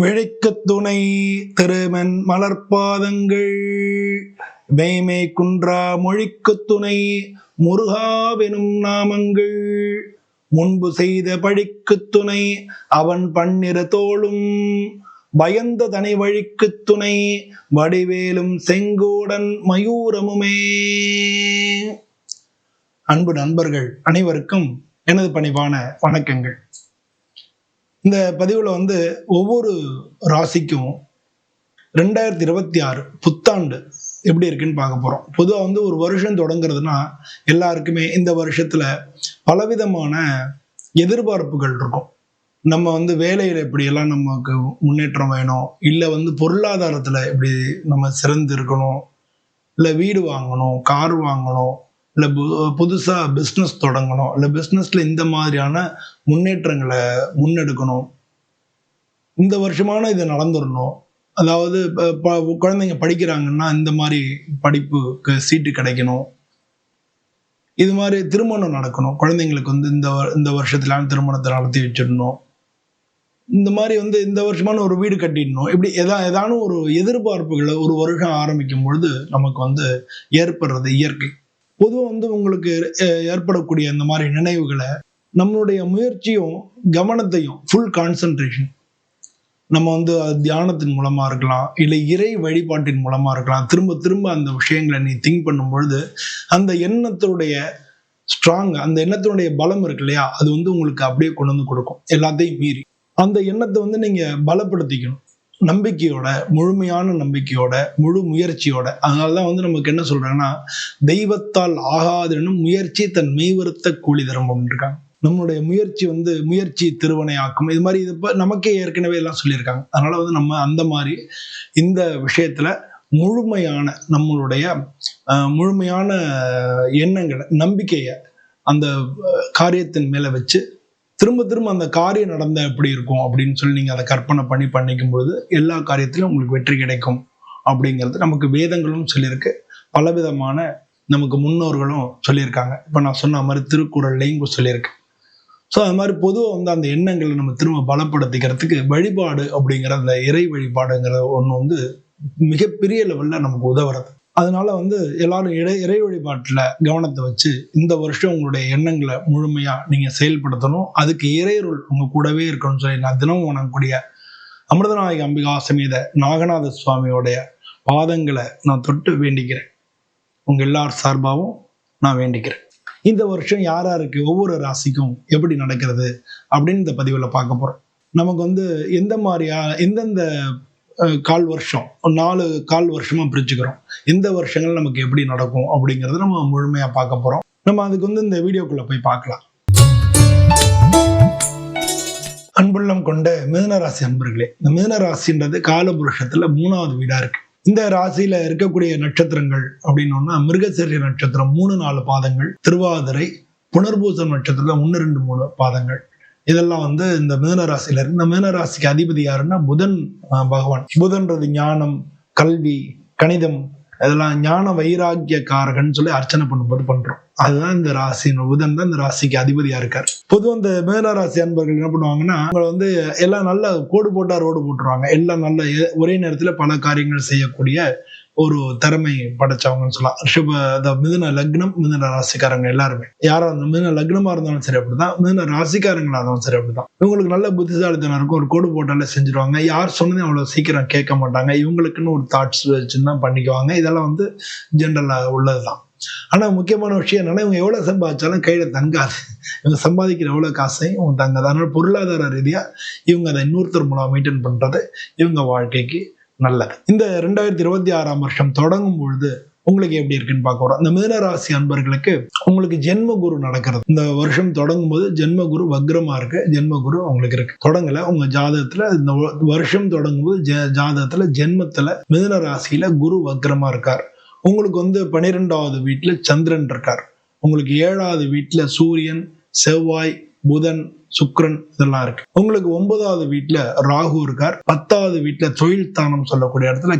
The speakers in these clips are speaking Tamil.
விழிக்கு துணை திருமன் மலர்பாதங்கள் வேமை குன்றா மொழிக்கு துணை முருகாவெனும் நாமங்கள் முன்பு செய்த பழிக்கு துணை அவன் பண்ணிற தோளும் பயந்த தனி வழிக்கு துணை வடிவேலும் செங்கோடன் மயூரமுமே. அன்பு நண்பர்கள் அனைவருக்கும் எனது பணிவான வணக்கங்கள். இந்த பதிவில் வந்து ஒவ்வொரு ராசிக்கும் ரெண்டாயிரத்தி இருபத்தி ஆறு புத்தாண்டு எப்படி இருக்குன்னு பார்க்க போகிறோம் பொதுவாக வந்து ஒரு வருஷம் தொடங்குறதுனா எல்லாருக்குமே இந்த வருஷத்தில் பலவிதமான எதிர்பார்ப்புகள் இருக்கும். நம்ம வந்து வேலையில் எப்படியெல்லாம் நமக்கு முன்னேற்றம் வேணும் இல்லை வந்து பொருளாதாரத்தில் எப்படி நம்ம சிறந்து இருக்கணும் இல்லை வீடு வாங்கணும் கார் வாங்கணும் இல்லை புதுசாக பிஸ்னஸ் தொடங்கணும். இல்லை பிஸ்னஸில் இந்த மாதிரியான முன்னேற்றங்களை முன்னெடுக்கணும். இந்த வருஷமான இது நடந்துடணும் அதாவது இப்போ ப- குழந்தைங்க படிக்கிறாங்கன்னா இந்த மாதிரி படிப்புக்கு சீட்டு கிடைக்கணும். இது மாதிரி திருமணம் நடக்கணும். குழந்தைங்களுக்கு வந்து இந்த வ- இந்த வருஷத்துல திருமணத்தை நடத்தி வச்சிடணும். இந்த மாதிரி வந்து இந்த வருஷமான ஒரு வீடு கட்டிடணும். இப்படி எதா ஏதானும் ஒரு எதிர்பார்ப்புகளை ஒரு வருஷம் ஆரம்பிக்கும் பொழுது நமக்கு வந்து ஏற்படுறது இயற்கை. பொதுவாக வந்து உங்களுக்கு ஏற்படக்கூடிய இந்த மாதிரி நினைவுகளை நம்மளுடைய முயற்சியும் கவனத்தையும் ஃபுல் கான்சன்ட்ரேஷன் நம்ம வந்து தியானத்தின் மூலமா இருக்கலாம் இல்லை இறை வழிபாட்டின் மூலமா இருக்கலாம். திரும்ப திரும்ப அந்த விஷயங்களை நீ திங்க் பண்ணும் பொழுது அந்த எண்ணத்தினுடைய ஸ்ட்ராங் அந்த எண்ணத்தினுடைய பலம் இருக்கு இல்லையா? அது வந்து உங்களுக்கு அப்படியே கொண்டு வந்து கொடுக்கும். எல்லாத்தையும் மீறி. அந்த எண்ணத்தை வந்து நீங்க பலப்படுத்திக்கணும். நம்பிக்கையோட முழுமையான நம்பிக்கையோட முழு முயற்சியோட அதனாலதான் வந்து நமக்கு என்ன சொல்றாங்கன்னா தெய்வத்தால் ஆகாதெனும் முயற்சி தன் மெய்வருத்த கூலி தரம் இருக்காங்க. நம்மளுடைய முயற்சி வந்து முயற்சி திருவனையாக்கும் இது மாதிரி இது நமக்கே ஏற்கனவே எல்லாம் சொல்லியிருக்காங்க. அதனால வந்து நம்ம அந்த மாதிரி இந்த விஷயத்துல முழுமையான நம்மளுடைய முழுமையான எண்ணங்களை நம்பிக்கையை அந்த காரியத்தின் மேலே வச்சு திரும்ப திரும்ப அந்த காரியம் நடந்த எப்படி இருக்கும் அப்படின்னு சொல்லி நீங்க அதை கற்பனை பண்ணி பண்ணிக்கும் பொழுது எல்லா காரியத்திலும் உங்களுக்கு வெற்றி கிடைக்கும் அப்படிங்கிறது நமக்கு வேதங்களும் சொல்லியிருக்கு. பலவிதமான நமக்கு முன்னோர்களும் சொல்லியிருக்காங்க. இப்போ நான் சொன்ன மாதிரி திருக்குறள்லையும் சொல்லியிருக்கு. ஸோ அது மாதிரி பொதுவாக வந்து அந்த எண்ணங்களை நம்ம திரும்ப பலப்படுத்திக்கிறதுக்கு வழிபாடு அப்படிங்கிற அந்த இறை வழிபாடுங்கிற ஒன்று வந்து மிகப்பெரிய லெவலில் நமக்கு உதவுறது. அதனால வந்து எல்லாரும் இடை இறை வழிபாட்டில் கவனத்தை வச்சு இந்த வருஷம் உங்களுடைய எண்ணங்களை முழுமையாக நீங்கள் செயல்படுத்தணும். அதுக்கு இறையருள் உங்கள் கூடவே இருக்கணும்னு சொல்லி நான் தினமும் வணங்கக்கூடிய அமிர்தநாயக அம்பிகா சமேத நாகநாத சுவாமியோடைய பாதங்களை நான் தொட்டு வேண்டிக்கிறேன். உங்கள் எல்லார் சார்பாகவும் நான் வேண்டிக்கிறேன். இந்த வருஷம் யார் யாருக்கு ஒவ்வொரு ராசிக்கும் எப்படி நடக்கிறது அப்படின்னு இந்த பதிவில் பார்க்க போகிறோம் நமக்கு வந்து எந்த மாதிரியா எந்தெந்த கால் வருஷம். நாலு கால் வருஷமா பிரிச்சுக்கிறோம். இந்த வருஷங்கள் நமக்கு எப்படி நடக்கும் அப்படிங்கிறத நம்ம முழுமையாக பார்க்க போகிறோம் நம்ம அதுக்கு வந்து இந்த வீடியோக்குள்ளே போய் பார்க்கலாம். அன்புள்ளம் கொண்ட மிதனராசி அன்பர்களே இந்த மிதனராசின்றது காலபுருஷத்துல மூணாவது வீடா இருக்கு. இந்த ராசியில இருக்கக்கூடிய நட்சத்திரங்கள் அப்படின்னோம்னா மிருகசரிய நட்சத்திரம் மூணு நாலு பாதங்கள். திருவாதிரை புனர்பூசம் நட்சத்திரத்துல ஒன்று ரெண்டு மூணு பாதங்கள். இதெல்லாம் வந்து இந்த மிதுன ராசியில இருக்கு இந்த மிதுன ராசிக்கு அதிபதி யாருன்னா புதன் பகவான். புதன்றது ஞானம் கல்வி கணிதம். இதெல்லாம் ஞான வைராக்கிய காரகன் சொல்லி அர்ச்சனை பண்ணும்போது பண்றோம். அதுதான் இந்த ராசி புதன் தான் இந்த ராசிக்கு அதிபதியா இருக்கார். பொதுவாக இந்த மேன ராசி அன்பர்கள் என்ன பண்ணுவாங்கன்னா அவங்களை வந்து எல்லாம் நல்ல கோடு போட்டா ரோடு போட்டுருவாங்க. எல்லாம் நல்ல ஒரே நேரத்துல பல காரியங்கள் செய்யக்கூடிய ஒரு திறமை படைச்சவங்கன்னு சொல்லலாம். ரிஷப மிதுன லக்னம் மிதுன ராசிக்காரங்க எல்லாருமே. யாரா இருந்தாலும் மிதுன லக்னமா இருந்தாலும் சரி அப்படிதான். மிதுன ராசிக்காரங்களா இருந்தாலும் சரி அப்படிதான். இவங்களுக்கு நல்ல புத்திசாலித்தனம் இருக்கும். ஒரு கோடு போட்டாலே செஞ்சிருவாங்க. யார் சொன்னதையும் அவ்வளவு சீக்கிரம் கேட்க மாட்டாங்க. இவங்களுக்குன்னு ஒரு தாட்ஸ் வச்சுன்னு தான் பண்ணிக்குவாங்க. இதெல்லாம் வந்து ஜென்ரலா உள்ளதுதான். ஆனா முக்கியமான விஷயம் என்னன்னா இவங்க எவ்வளவு சம்பாதிச்சாலும் கையில தங்காது. இவங்க சம்பாதிக்கிற எவ்வளவு காசையும் இவங்க தங்காது. அதனால பொருளாதார ரீதியா இவங்க அதை இன்னொருத்தர் மூலம் மெயின்டைன் பண்றது இவங்க வாழ்க்கைக்கு நல்லது. இந்த ரெண்டாயிரத்தி இருபத்தி ஆறாம் வருஷம் தொடங்கும் பொழுது உங்களுக்கு எப்படி இருக்குன்னு பார்க்க போறோம். இந்த மீனராசி அன்பர்களுக்கு உங்களுக்கு ஜென்ம குரு நடக்கிறது. இந்த வருஷம் தொடங்கும் போது ஜென்ம குரு வக்ரமா இருக்கு. ஜென்ம குரு உங்களுக்கு இருக்கு. தொடங்கல. உங்க ஜாதகத்துல இந்த வருஷம் தொடங்கும் போது ஜாதகத்துல ஜென்மத்துல மிதுன ராசியில குரு வக்ரமா இருக்கார். உங்களுக்கு வந்து பன்னிரெண்டாவது வீட்டுல சந்திரன் இருக்கார். உங்களுக்கு ஏழாவது வீட்டுல சூரியன் செவ்வாய் புதன் சுக்ரன் இதெல்லாம் இருக்கு. உங்களுக்கு ஒன்பதாவது வீட்டுல ராகு இருக்கார். பத்தாவது வீட்டுல தொழில் தானம் சொல்லக்கூடிய இடத்துல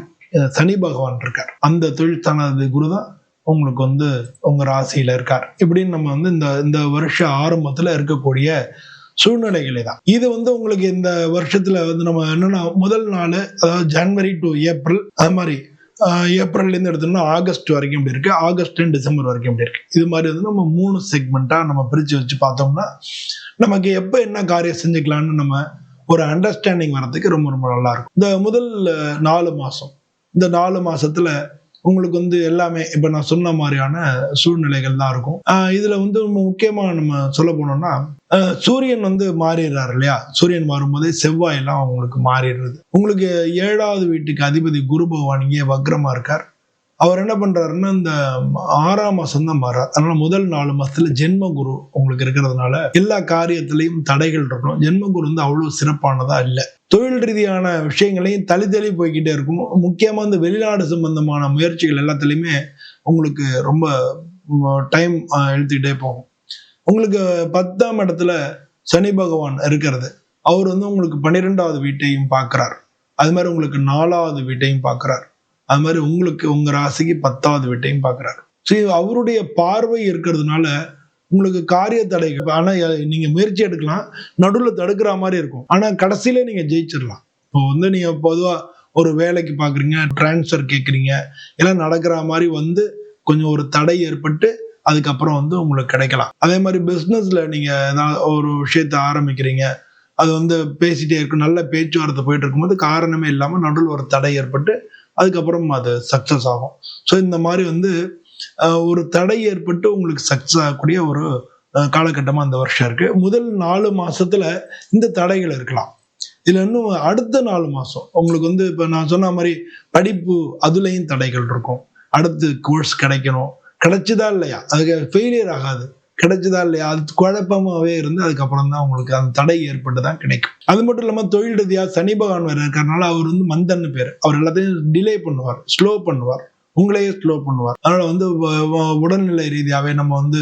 சனி பகவான் இருக்கார். அந்த தொழில் ஸ்தானாதிபதி குரு தான் உங்களுக்கு வந்து உங்க ராசியில இருக்கார். இப்படின்னு நம்ம வந்து இந்த இந்த வருஷ ஆரம்பத்துல இருக்கக்கூடிய சூழ்நிலைகளே தான் இது வந்து உங்களுக்கு இந்த வருஷத்துல வந்து நம்ம என்னன்னா முதல் நாள் அதாவது ஜனவரி டு ஏப்ரல் அது மாதிரி ஏப்ரல்லேருந்து எடுத்தோம்னா ஆகஸ்ட் வரைக்கும் இப்படி இருக்கு. ஆகஸ்ட் டிசம்பர் வரைக்கும் இப்படி இருக்கு. இது மாதிரி வந்து நம்ம மூணு செக்மெண்ட்டாக நம்ம பிரிச்சு வச்சு பார்த்தோம்னா நமக்கு எப்போ என்ன காரியம் செஞ்சுக்கலாம்னு நம்ம ஒரு அண்டர்ஸ்டாண்டிங் வர்றதுக்கு ரொம்ப ரொம்ப நல்லா இருக்கும். இந்த முதல் நாலு மாசம். இந்த நாலு மாசத்துல உங்களுக்கு வந்து எல்லாமே இப்ப நான் சொன்ன மாதிரியான சூழ்நிலைகள் தான் இருக்கும். ஆஹ் இதுல வந்து ரொம்ப முக்கியமா நம்ம சொல்ல போனோம்னா சூரியன் வந்து மாறிடுறாரு இல்லையா? சூரியன் மாறும்போதே செவ்வாய் எல்லாம் உங்களுக்கு மாறிடுறது. உங்களுக்கு ஏழாவது வீட்டுக்கு அதிபதி குரு பகவான் இங்கே வக்ரமா இருக்கார். அவர் என்ன பண்றாருன்னா இந்த ஆறாம் மாசம் தான் மாறார் அதனால முதல் நாலு மாசத்துல ஜென்ம குரு உங்களுக்கு இருக்கிறதுனால எல்லா காரியத்திலையும் தடைகள் இருக்கணும். ஜென்ம குரு வந்து அவ்வளவு சிறப்பானதா இல்லை. தொழில் ரீதியான விஷயங்களையும் தள்ளி தள்ளி போய்கிட்டே இருக்கும் முக்கியமா இந்த வெளிநாடு சம்பந்தமான முயற்சிகள் எல்லாத்துலேயுமே உங்களுக்கு ரொம்ப டைம் எழுத்துக்கிட்டே போகும். உங்களுக்கு பத்தாம் இடத்துல சனி பகவான் இருக்கிறது. அவர் வந்து உங்களுக்கு பன்னிரெண்டாவது வீட்டையும் பார்க்கிறார் அது மாதிரி உங்களுக்கு நாலாவது வீட்டையும் பார்க்கிறார் அது மாதிரி உங்களுக்கு உங்க ராசிக்கு பத்தாவது வீட்டையும் பார்க்குறாரு ஸோ அவருடைய பார்வை இருக்கிறதுனால உங்களுக்கு காரிய தடை. ஆனா நீங்க முயற்சி எடுக்கலாம். நடுவில் தடுக்கிற மாதிரி இருக்கும். ஆனா கடைசியில நீங்க ஜெயிச்சிடலாம். இப்போ வந்து நீங்க பொதுவா ஒரு வேலைக்கு பாக்குறீங்க டிரான்ஸ்ஃபர் கேட்குறீங்க எல்லாம் நடக்கிற மாதிரி வந்து கொஞ்சம் ஒரு தடை ஏற்பட்டு அதுக்கப்புறம் வந்து உங்களுக்கு கிடைக்கலாம். அதே மாதிரி பிஸ்னஸ்ல நீங்க ஒரு விஷயத்த ஆரம்பிக்கிறீங்க. அது வந்து பேசிட்டே இருக்கும் நல்ல பேச்சுவார்த்தை போயிட்டு இருக்கும்போது காரணமே இல்லாமல் நடுவில் ஒரு தடை ஏற்பட்டு அதுக்கப்புறம் அது சக்ஸஸ் ஆகும். ஸோ இந்த மாதிரி வந்து ஒரு தடை ஏற்பட்டு உங்களுக்கு சக்ஸஸ் ஆகக்கூடிய ஒரு காலகட்டமாக அந்த வருஷம் இருக்கு. முதல் நாலு மாசத்துல இந்த தடைகள் இருக்கலாம். இதுல இன்னும் அடுத்த நாலு மாசம் உங்களுக்கு வந்து இப்போ நான் சொன்ன மாதிரி படிப்பு அதுலேயும் தடைகள் இருக்கும். அடுத்து கோர்ஸ் கிடைக்கணும். கிடைச்சுதா இல்லையா? அதுக்கு ஃபெயிலியர் ஆகாது. கிடைச்சதா இல்லையா? அது குழப்பமாவே இருந்து அதுக்கப்புறம் தான் உங்களுக்கு அந்த தடை ஏற்பட்டு தான் கிடைக்கும். அது மட்டும் இல்லாம தொழில் ரீதியா சனி பகவான் வேற இருக்கிறனால அவர் வந்து மந்தன்னு பேர். அவர் எல்லாத்தையும் டிலே பண்ணுவார் ஸ்லோ பண்ணுவார். உங்களையே ஸ்லோ பண்ணுவார். அதனால வந்து உடல்நிலை ரீதியாவே நம்ம வந்து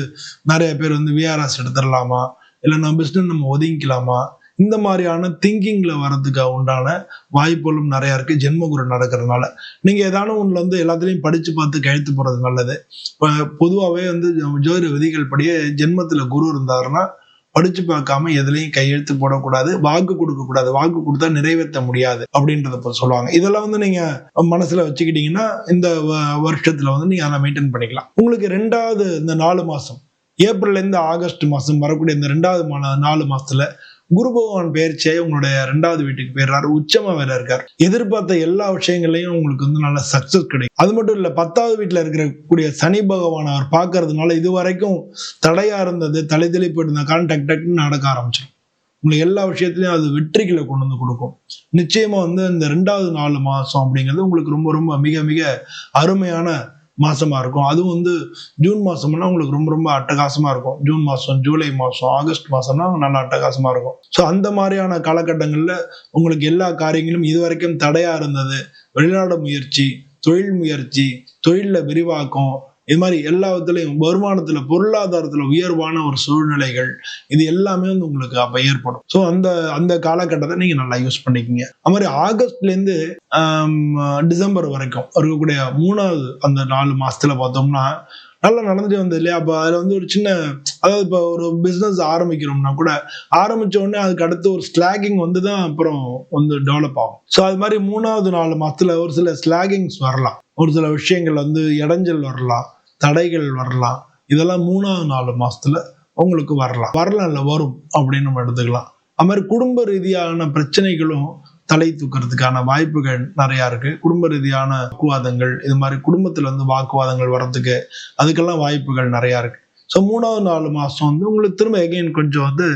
நிறைய பேர் வந்து விஆர்எஸ் எடுத்துடலாமா? இல்லை நம்ம பிஸ்னஸ் நம்ம ஒதுங்கிக்கலாமா? இந்த மாதிரியான திங்கிங்ல வர்றதுக்கு உண்டான வாய்ப்புகளும் நிறைய இருக்கு. ஜென்மகுரு நடக்கிறதுனால. நீங்க ஏதானும் ஒண்ணுல வந்து எல்லாத்துலயும் படிச்சு பார்த்து கழுத்து போறது நல்லது. இப்போ பொதுவாகவே வந்து ஜோதிட விதிகள் படியே ஜென்மத்துல குரு இருந்தாருன்னா படிச்சு பார்க்காம எதுலையும் கையெழுத்து போடக்கூடாது வாக்கு கொடுக்க கூடாது வாக்கு கொடுத்தா நிறைவேற்ற முடியாது அப்படின்றத சொல்லுவாங்க. இதெல்லாம் வந்து நீங்க மனசுல வச்சுக்கிட்டீங்கன்னா இந்த வ- வருஷத்துல வந்து நீங்க அதை மெயின்டைன் பண்ணிக்கலாம். உங்களுக்கு ரெண்டாவது இந்த நாலு மாசம் ஏப்ரல்ல இருந்து ஆகஸ்ட் மாசம் வரக்கூடிய இந்த ரெண்டாவது மா- நாலு மாசத்துல குரு பகவான் பெயர்ச்சியாய் உங்களுடைய ரெண்டாவது வீட்டுக்கு போயிடுறாரு. உச்சமா வேற இருக்கார். எதிர்பார்த்த எல்லா விஷயங்களையும் உங்களுக்கு வந்து நல்ல சக்சஸ் கிடைக்கும். அது மட்டும் இல்ல பத்தாவது வீட்டுல இருக்கக்கூடிய சனி பகவான் அவர் பார்க்கறதுனால இது வரைக்கும் தடையா இருந்தது தலை தலை போயிட்டு இருந்த காரணம் டக் டக்குன்னு நடக்க ஆரம்பிச்சிடும் உங்களுக்கு எல்லா விஷயத்துலையும் அது வெற்றிகளை கொண்டு வந்து கொடுக்கும். நிச்சயமா வந்து இந்த ரெண்டாவது நாலு மாசம் அப்படிங்கிறது உங்களுக்கு ரொம்ப ரொம்ப மிக மிக அருமையான மாதமாக இருக்கும். அதுவும் வந்து ஜூன் மாதம்னா உங்களுக்கு ரொம்ப ரொம்ப அட்டகாசமாக இருக்கும். ஜூன் மாதம் ஜூலை மாதம் ஆகஸ்ட் மாதம்னா நல்லா அட்டகாசமாக இருக்கும். ஸோ அந்த மாதிரியான காலகட்டங்களில் உங்களுக்கு எல்லா காரியங்களும் இதுவரைக்கும் தடையாக இருந்தது. வெளிநாடு முயற்சி தொழில் முயற்சி தொழிலில் விரிவாக்கம் இது மாதிரி எல்லாத்துலயும் வருமானத்துல பொருளாதாரத்துல உயர்வான ஒரு சூழ்நிலைகள் இது எல்லாமே வந்து உங்களுக்கு அப்ப ஏற்படும். ஸோ அந்த அந்த காலகட்டத்தை நீங்க நல்லா யூஸ் பண்ணிக்கிங்க. அது மாதிரி ஆகஸ்ட்ல இருந்து டிசம்பர் வரைக்கும் இருக்கக்கூடிய மூணாவது அந்த நாலு மாசத்துல பார்த்தோம்னா நல்லா நடந்துட்டு வந்தது இல்லையா அப்போ அதில் வந்து ஒரு சின்ன அதாவது இப்போ ஒரு பிஸ்னஸ் ஆரம்பிக்கிறோம்னா கூட ஆரம்பிச்ச உடனே அதுக்கு அடுத்து ஒரு ஸ்லாகிங் வந்து தான் அப்புறம் வந்து டெவலப் ஆகும். ஸோ அது மாதிரி மூணாவது நாலு மாதத்தில் ஒரு சில ஸ்லாகிங்ஸ் வரலாம். ஒரு சில விஷயங்கள் வந்து இடைஞ்சல் வரலாம். தடைகள் வரலாம். இதெல்லாம் மூணாவது நாலு மாசத்துல உங்களுக்கு வரலாம். வரலாம் இல்லை வரும் அப்படின்னு நம்ம எடுத்துக்கலாம். அது மாதிரி குடும்ப ரீதியான பிரச்சனைகளும் தலை தூக்கிறதுக்கான வாய்ப்புகள் நிறையா இருக்கு. குடும்ப ரீதியான வாக்குவாதங்கள் இது மாதிரி குடும்பத்துல வந்து வாக்குவாதங்கள் வர்றதுக்கு அதுக்கெல்லாம் வாய்ப்புகள் நிறையா இருக்கு. ஸோ மூணாவது நாலு மாதம் வந்து உங்களுக்கு திரும்ப எகைன் கொஞ்சம் வந்து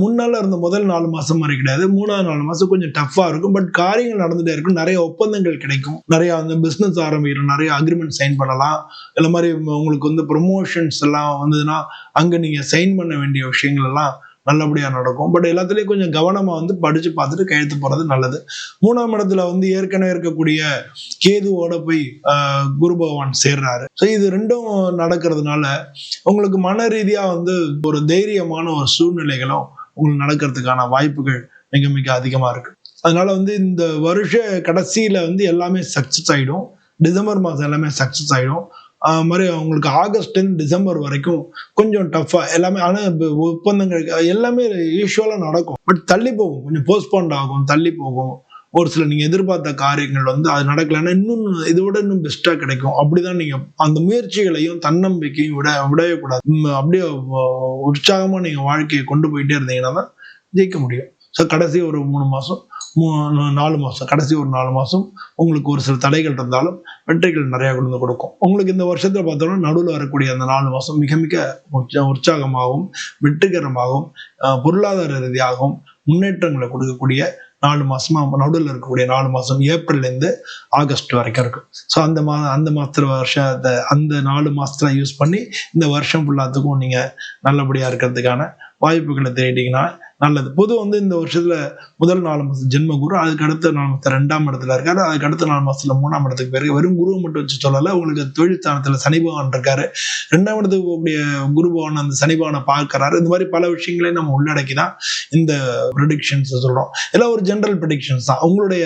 முன்னால் இருந்த முதல் நாலு மாதம் மாதிரி கிடையாது. மூணாவது நாலு மாதம் கொஞ்சம் டஃப்பாக இருக்கும். பட் காரியங்கள் நடந்துகிட்டே இருக்கும். நிறைய ஒப்பந்தங்கள் கிடைக்கும். நிறைய வந்து பிஸ்னஸ் ஆரம்பிக்கிறோம். நிறைய அக்ரிமெண்ட் சைன் பண்ணலாம். இல்லை மாதிரி உங்களுக்கு வந்து ப்ரொமோஷன்ஸ் எல்லாம் வந்ததுன்னா அங்கே நீங்கள் சைன் பண்ண வேண்டிய விஷயங்கள் எல்லாம் நல்லபடியா நடக்கும். பட் எல்லாத்துலயும் கொஞ்சம் கவனமா வந்து படிச்சு பார்த்துட்டு கையெழுத்து போறது நல்லது. மூணாம் இடத்துல வந்து ஏற்கனவே இருக்கக்கூடிய கேதுவோட போய் குரு பகவான் சேர்றாரு. ஸோ இது ரெண்டும் நடக்கிறதுனால உங்களுக்கு மன ரீதியா வந்து ஒரு தைரியமான ஒரு சூழ்நிலைகளும் உங்களுக்கு நடக்கிறதுக்கான வாய்ப்புகள் மிக மிக அதிகமா இருக்கு. அதனால வந்து இந்த வருஷ கடைசியில வந்து எல்லாமே சக்ஸஸ் ஆயிடும். டிசம்பர் மாதம் எல்லாமே சக்ஸஸ் ஆயிடும். மாதிரி அவங்களுக்கு ஆகஸ்ட் டிசம்பர் வரைக்கும் கொஞ்சம் டஃப்பாக எல்லாமே ஆனால் ஒப்பந்தங்கள் எல்லாமே யூஸ்வலாக நடக்கும். பட் தள்ளி போகும். கொஞ்சம் போஸ்ட்போண்ட் ஆகும் தள்ளி போகும். ஒரு சில நீங்கள் எதிர்பார்த்த காரியங்கள் வந்து அது நடக்கலைன்னா இன்னும் இதை விட இன்னும் பெஸ்ட்டாக கிடைக்கும். அப்படிதான் நீங்கள் அந்த முயற்சிகளையும் தன்னம்பிக்கையும் விட விடவே கூடாது அப்படியே உற்சாகமாக நீங்கள் வாழ்க்கையை கொண்டு போயிட்டே இருந்தீங்கன்னா தான் ஜெயிக்க முடியும். ஸோ கடைசி ஒரு மூணு மாதம் நாலு மாதம் கடைசி ஒரு நாலு மாதம் உங்களுக்கு ஒரு சில தடைகள் இருந்தாலும் வெற்றிகள் நிறையா கொண்டு வந்து கொடுக்கும். உங்களுக்கு இந்த வருஷத்தில் பார்த்தோம்னா நடுவில் வரக்கூடிய அந்த நாலு மாதம் மிக மிக உற்சாகமாகவும் வெற்றிகரமாகவும் பொருளாதார ரீதியாகவும் முன்னேற்றங்களை கொடுக்கக்கூடிய நாலு மாசமா நடுவில் இருக்கக்கூடிய நாலு மாசம் ஏப்ரல்ல இருந்து ஆகஸ்ட் வரைக்கும் இருக்கும். ஸோ அந்த மா அந்த மாசத்துல வருஷத்தை அந்த நாலு மாசத்துல யூஸ் பண்ணி இந்த வருஷம் ஃபுல்லாத்துக்கும் நீங்க நல்லபடியா இருக்கிறதுக்கான வாய்ப்புகளை தேடிட்டீங்கன்னா நல்லது. பொது வந்து இந்த வருஷத்துல முதல் நாலு மாசம் ஜென்ம குரு அதுக்கு அடுத்த நாலு மாசத்துல ரெண்டாம் இடத்துல இருக்காரு அதுக்கு அடுத்த நாலு மாசத்துல மூணாம் இடத்துக்கு பிறகு வெறும் குரு மட்டும் வச்சு சொல்லல உங்களுக்கு தொழில் ஸ்தானத்துல சனி பகவான் இருக்காரு. ரெண்டாம் இடத்துக்கு போகக்கூடிய குரு பகவான் அந்த சனி பகவானை பார்க்கறாரு. இந்த மாதிரி பல விஷயங்களையும் நம்ம உள்ளடக்கி தான் இந்த ப்ரிடிக்ஷன்ஸ் சொல்றோம். எல்லாம் ஒரு ஜென்ரல் ப்ரிடிக்ஷன்ஸ் தான். உங்களுடைய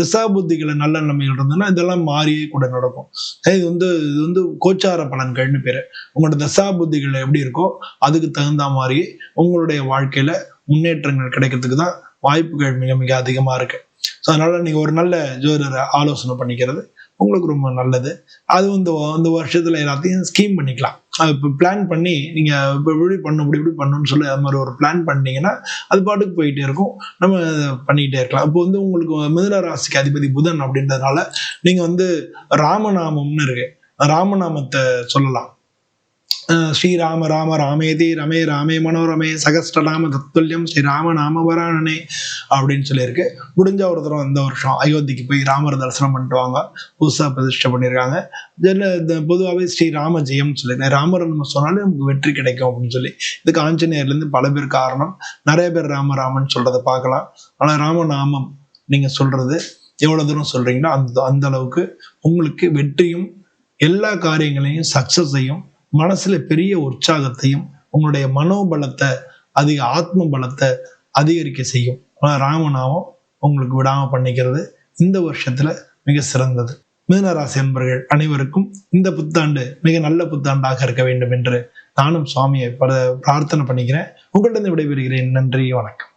திசா புத்திகளை நல்ல நிலைமைகள் இருந்ததுன்னா இதெல்லாம் மாறியே கூட நடக்கும். இது வந்து இது வந்து கோச்சார பலன்கள்னு பேரு. உங்களோட தசா புத்திகள் எப்படி இருக்கோ அதுக்கு தகுந்த மாதிரி உங்களுடைய வாழ்க்கையில முன்னேற்றங்கள் கிடைக்கிறதுக்கு தான் வாய்ப்புகள் மிக மிக அதிகமாக இருக்கு. ஸோ அதனால நீங்கள் ஒரு நல்ல ஜோதிடரை ஆலோசனை பண்ணிக்கிறது உங்களுக்கு ரொம்ப நல்லது. அது வந்து அந்த வருஷத்தில் எல்லாத்தையும் ஸ்கீம் பண்ணிக்கலாம். அது இப்போ பிளான் பண்ணி நீங்கள் இப்போ இப்படி பண்ணும் இப்படி இப்படி பண்ணணும்னு சொல்லி அது மாதிரி ஒரு பிளான் பண்ணிங்கன்னா அது பாட்டுக்கு போயிட்டே இருக்கும். நம்ம பண்ணிக்கிட்டே இருக்கலாம். இப்போ வந்து உங்களுக்கு மிதுன ராசிக்கு அதிபதி புதன் அப்படின்றதுனால நீங்கள் வந்து ராமநாமம்னு இருக்கு. ராமநாமத்தை சொல்லலாம். ஸ்ரீராம ராம ராமேதி ரமே ராமே மனோரமே சகஸ்டராம தத்துல்யம் ஸ்ரீராம ராம அப்படின்னு சொல்லியிருக்கு. முடிஞ்ச ஒரு தடவை இந்த வருஷம் அயோத்திக்கு போய் ராமர் தரிசனம் பண்ணிட்டு வாங்க. புதுசாக பிரதிஷ்டை பண்ணியிருக்காங்க. இந்த பொதுவாகவே ஸ்ரீ ராம ஜெயம் சொல்லியிருக்கேன் ராமர் நம்ம சொன்னாலே நமக்கு வெற்றி கிடைக்கும் அப்படின்னு சொல்லி. இதுக்கு ஆஞ்சநேயர்லேருந்து பல பேர் காரணம். நிறைய பேர் ராம ராமன் பார்க்கலாம். ஆனால் ராமநாமம் நீங்கள் சொல்கிறது எவ்வளோ தூரம் சொல்கிறீங்களோ அந்த அந்த அளவுக்கு உங்களுக்கு வெற்றியும் எல்லா காரியங்களையும் சக்ஸஸையும் மனசுல பெரிய உற்சாகத்தையும் உங்களுடைய மனோபலத்தை அதிக ஆத்ம பலத்தை அதிகரிக்க செய்யும். ராமநாமம் உங்களுக்கு விடாம பண்ணிக்கிறது இந்த வருஷத்துல மிக சிறந்தது. மீனராசி அன்பர்கள் அனைவருக்கும் இந்த புத்தாண்டு மிக நல்ல புத்தாண்டாக இருக்க வேண்டும் என்று நானும் சுவாமியை பிரார்த்தனை பண்ணிக்கிறேன். உங்களிடம் விடைபெறுகிறேன். நன்றி வணக்கம்.